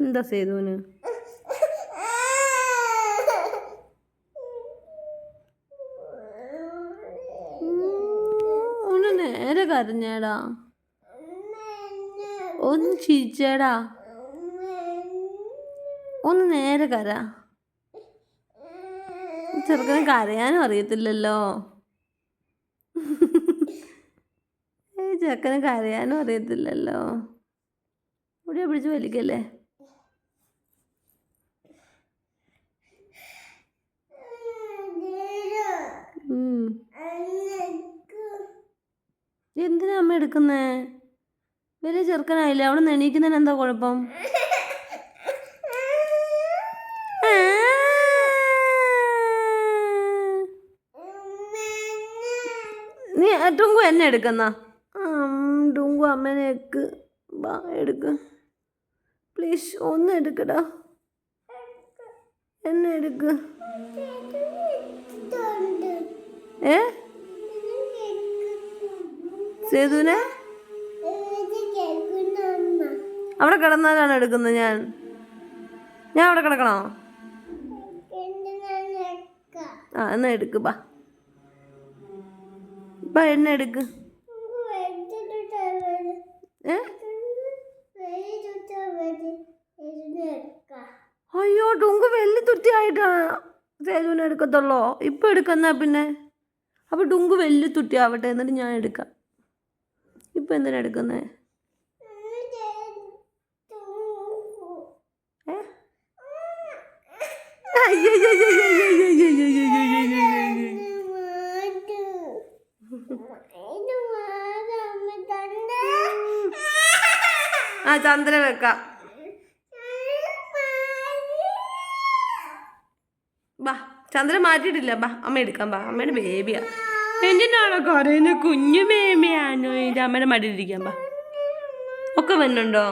എന്താ സേതുവിന്? നേരെ കരഞ്ഞേടാ. ഒന്ന് ചിരിച്ചേടാ. ഒന്ന് നേരെ കര. ചെറുക്കനെ കരയാനും അറിയത്തില്ലല്ലോ. ചെറുക്കനെ കരയാനും അറിയത്തില്ലല്ലോ. ഇവിടെ പിടിച്ച് വലിക്കല്ലേ? എന്തിനാ അമ്മ എടുക്കുന്നേ? വലിയ ചെറുക്കനായില്ലേ അവിടെ നിന്ന് എണീക്കുന്നതിന് എന്താ കുഴപ്പം? നീ ടുങ്കു എന്നെ എടുക്കുന്ന? ടുങ്കു അമ്മേനെ എക്ക് ബാ എടുക്ക്. പ്ലീസ് ഒന്ന് എടുക്കടാ. എന്നെ എടുക്ക്. ഏ? സേതുവിനെ? അവിടെ കിടന്നാലാണ് എടുക്കുന്നത് ഞാൻ. ഞാൻ അവിടെ കിടക്കണോ? ആ എന്നാ എടുക്ക് ബാ. ബാ എന്നെ എടുക്ക്. അയ്യോ ടുങ്ക് വെള്ളി തുരുത്തിയായിട്ടാണ് സേതുവിനെ എടുക്കത്തുള്ളോ? ഇപ്പൊ എടുക്കുന്ന പിന്നെ. അപ്പൊ ടുങ്ക് വെള്ളി തുരുത്തി ആവട്ടെ എന്നിട്ട് ഞാൻ എടുക്കാം. ഇപ്പം എന്തിനാ എടുക്കുന്നത് ആ ചന്ദ്ര വെക്കാം. ബാ ചന്ദ്രൻ മാറ്റിയിട്ടില്ല. ബാ അമ്മ എടുക്കാം. ബാ അമ്മയുടെ ബേബിയാ എന്തിനാണോ കുറയുന്ന കുഞ്ഞു മേമയാണോ? ഇത് അമ്മയുടെ മടിയിലിരിക്കാൻ ഒക്കെ വന്നുണ്ടോ